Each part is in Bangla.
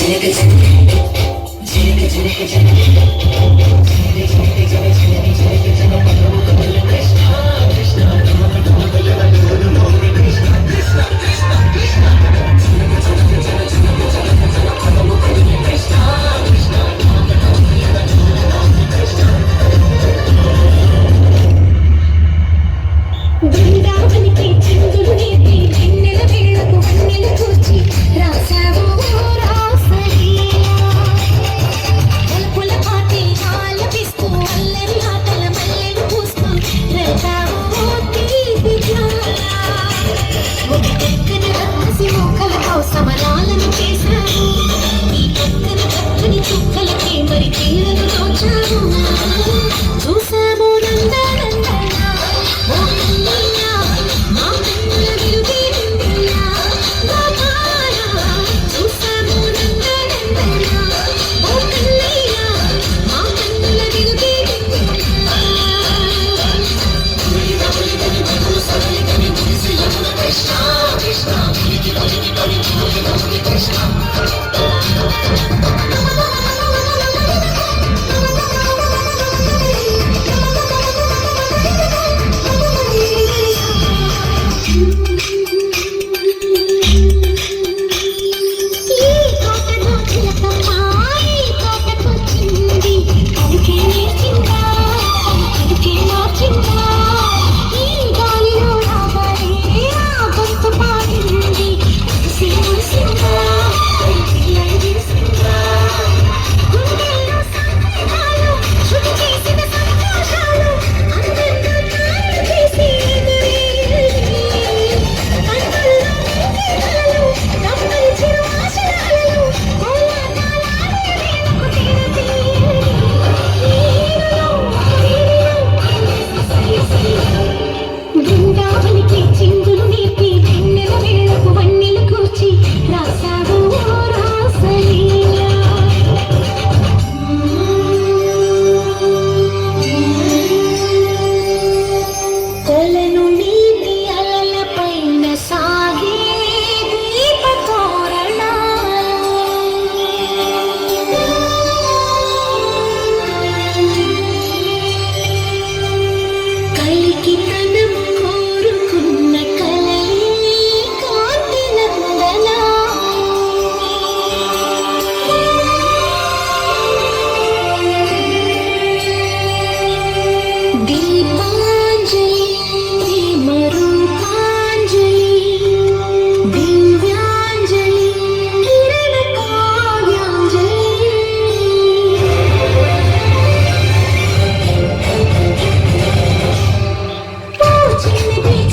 ঝিলিকে ঝিলিকে ঝিলিকে ঝিলিকে ঝিলিকে ঝিলিকে ঝিলিকে ঝিলিকে ঝিলিকে ঝিলিকে ঝিলিকে ঝিলিকে someone.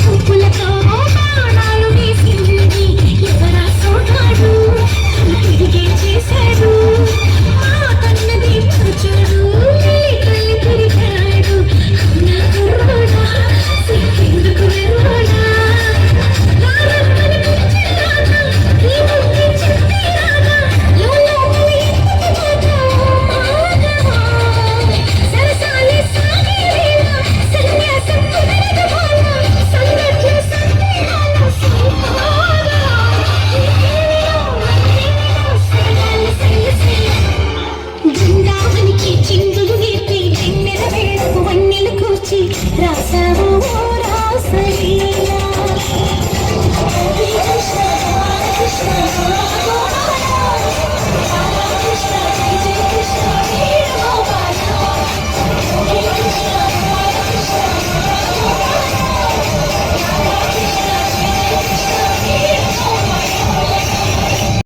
చూపులతో